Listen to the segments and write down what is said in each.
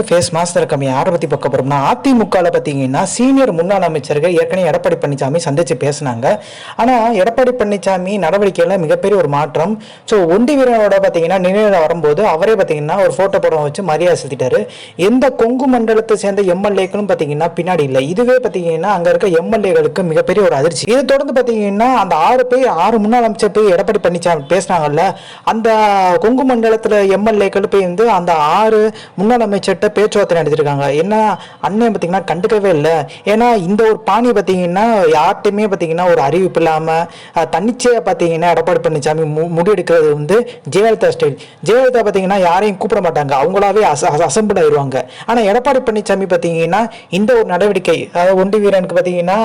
Face master கம்மி யாரை பற்றி பார்க்க போகிறோம்னா அதிமுகவில் பார்த்தீங்கன்னா சீனியர் முன்னாள் அமைச்சர்கள் ஏற்கனவே எடப்பாடி பழனிசாமி சந்தித்து பேசினாங்க. ஆனால் எடப்பாடி பழனிசாமி நடவடிக்கையில் மிகப்பெரிய ஒரு மாற்றம். ஸோ ஒண்டி வீரனோட பார்த்தீங்கன்னா நினைவில் வரும்போது அவரே பார்த்தீங்கன்னா ஒரு ஃபோட்டோ படம் வச்சு மரியாதை செலுத்திட்டாரு. எந்த கொங்கு மண்டலத்தை சேர்ந்த எம்எல்ஏக்களும் பார்த்தீங்கன்னா பின்னாடி இல்லை. இதுவே பார்த்தீங்கன்னா அங்கே இருக்க எம்எல்ஏகளுக்கு மிகப்பெரிய ஒரு அதிர்ச்சி. இதை தொடர்ந்து பார்த்தீங்கன்னா அந்த ஆறு பேர் ஆறு முன்னாள் அமைச்சர் போய் எடப்பாடி பழனிசாமி பேசினாங்கல்ல அந்த கொங்கு மண்டலத்தில் எம்எல்ஏக்கள் போய் வந்து அந்த ஆறு முன்னாள் அமைச்சர் கிட்ட பேச்சுவார்த்தை நடத்திருக்காங்க. ஏன்னா அண்ணன் பார்த்தீங்கன்னா கண்டுக்கவே இல்லை. ஏன்னா இந்த ஒரு பாணி பார்த்தீங்கன்னா யார்கிட்டையுமே பார்த்தீங்கன்னா ஒரு அறிவிப்பு இல்லாமல் தன்னிச்சையாக பார்த்தீங்கன்னா எடப்பாடி பழனிசாமி மு முடிவெடுக்கிறது வந்து ஜெயலலிதா ஸ்டைல். ஜெயலலிதா பார்த்தீங்கன்னா யாரையும் கூப்பிட மாட்டாங்க. அவங்களாவே அச அசம்பிள் ஆயிடுவாங்க. ஆனால் எடப்பாடி பழனிசாமி பார்த்தீங்கன்னா இந்த ஒரு நடவடிக்கை அதாவது ஒண்டி வீரனுக்கு பார்த்தீங்கன்னா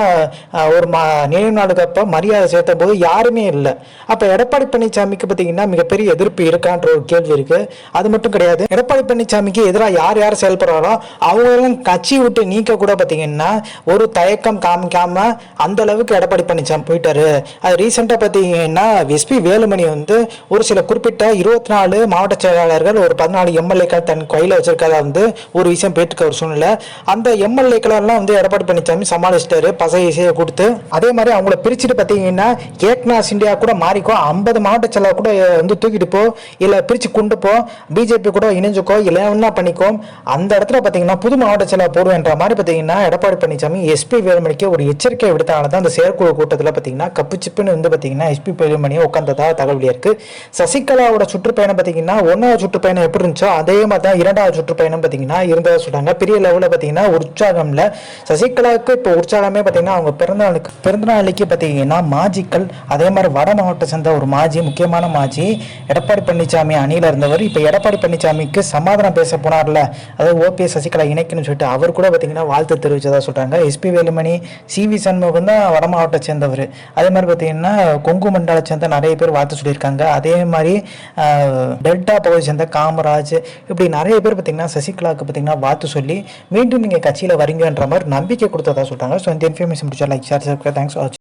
ஒரு ம நினைவு நாளுக்கு அப்போ மரியாதை சேர்த்த போது யாருமே இல்லை. அப்போ எடப்பாடி பழனிசாமிக்கு பார்த்தீங்கன்னா மிகப்பெரிய எதிர்ப்பு இருக்கான்ற ஒரு கேள்வி இருக்குது அது மட்டும் கிடையாது. எடப்பாடி பழனிசாமிக்கு எதிராக யார் யார் செயல்படுறாரோ அவங்களும் கட்சி விட்டு நீக்க கூட பார்த்தீங்கன்னா ஒரு தயக்கம் காமிக்காம அந்த அளவுக்கு எடப்பாடி பழனிசாமி போயிட்டாரு. அது ரீசெண்டாக பார்த்தீங்கன்னா எஸ்பி வேலுமணி வந்து ஒரு சில குறிப்பிட்ட இருபத்தி நாலு மாவட்ட செயலாளர்கள் ஒரு பதினாலு எம்எல்ஏக்கள் தன் கையில் வச்சிருக்கதா வந்து ஒரு விஷயம் பேட்டுக்க ஒரு சூழ்நிலை அந்த எம்எல்ஏக்களெல்லாம் வந்து எடப்பாடி பழனிசாமி சமாளிச்சிட்டாரு பசை இசையை கொடுத்து. அதே மாதிரி அவங்கள பிரிச்சுட்டு பார்த்தீங்கன்னா ஏக்னாஸ் இந்தியா கூட மாறிக்கோ ஐம்பது மாவட்ட செயலாளர் கூட வந்து தூக்கிட்டு போ இல்லை பிரித்து கொண்டு போ பிஜேபி கூட இணைஞ்சுக்கோ இல்லை என்ன பண்ணிக்கோ அந்த இடத்துல பார்த்தீங்கன்னா புது மாவட்ட செயலாளர் போடுவேன்ற மாதிரி பார்த்தீங்கன்னா எடப்பாடி பழனிசாமி எஸ்பி வேலுமணிக்கு ஒரு எச்சரிக்கை விடுத்தனால தான் அந்த செயற்குழு கூட்டத்தில் பார்த்தீங்கன்னா கப்பு சிப்புன்னு வந்து பார்த்தீங்கன்னா எஸ்பி வேலுமணியை உட்காந்ததாக தகவல் இருக்கு. சசிகலாவோட சுற்றுப்பயணம் பார்த்தீங்கன்னா ஒன்றாவது சுற்றுப்பயணம் எப்படி இருந்துச்சோ அதே மாதிரி தான் இரண்டாவது சுற்றுப்பயணம் பார்த்தீங்கன்னா இருந்ததாக சொல்கிறாங்க பெரிய லெவலில் பார்த்தீங்கன்னா உற்சாகம்ல சசிகலாவுக்கு இப்போ உற்சாகமே பார்த்தீங்கன்னா அவங்க பிறந்தநாளுக்கு பிறந்தநாளைக்கு பார்த்தீங்கன்னா மாஜிக்கள் அதே மாதிரி வட மாவட்டத்தை சேர்ந்த ஒரு மாஜி முக்கியமான மாஜி எடப்பாடி பழனிசாமி அணியில் இருந்தவர். இப்போ எடப்பாடி பழனிசாமிக்கு சமாதானம் பேச போனார்ல. அதாவது ஓபிஎஸ் சசிகலா இணைக்கணும்னு சொல்லிட்டு அவர் கூட பார்த்தீங்கன்னா வாழ்த்து தெரிவித்ததாக சொல்கிறாங்க SP Velumani C V Shanmugam தான் வட மாவட்டத்தை சேர்ந்தவர். அதே மாதிரி பார்த்தீங்கன்னா கொங்கு மண்டலத்தை சேர்ந்த நிறைய பேர் வாழ்த்து சொல்லியிருக்காங்க. அதே மாதிரி டெல்டா பகுதியை சேர்ந்த காமராஜ் இப்படி நிறைய பேர் பார்த்தீங்கன்னா சசிகலாவுக்கு பார்த்தீங்கன்னா வாழ்த்து சொல்லி மீண்டும் நீங்கள் கட்சியில் வரீங்கன்ற மாதிரி நம்பிக்கை கொடுத்ததா சொல்றாங்க. ஸோ இந்த இன்ஃபர்மேஷன் பிடிச்சா லைக் ஷேர் தேங்க்ஸ்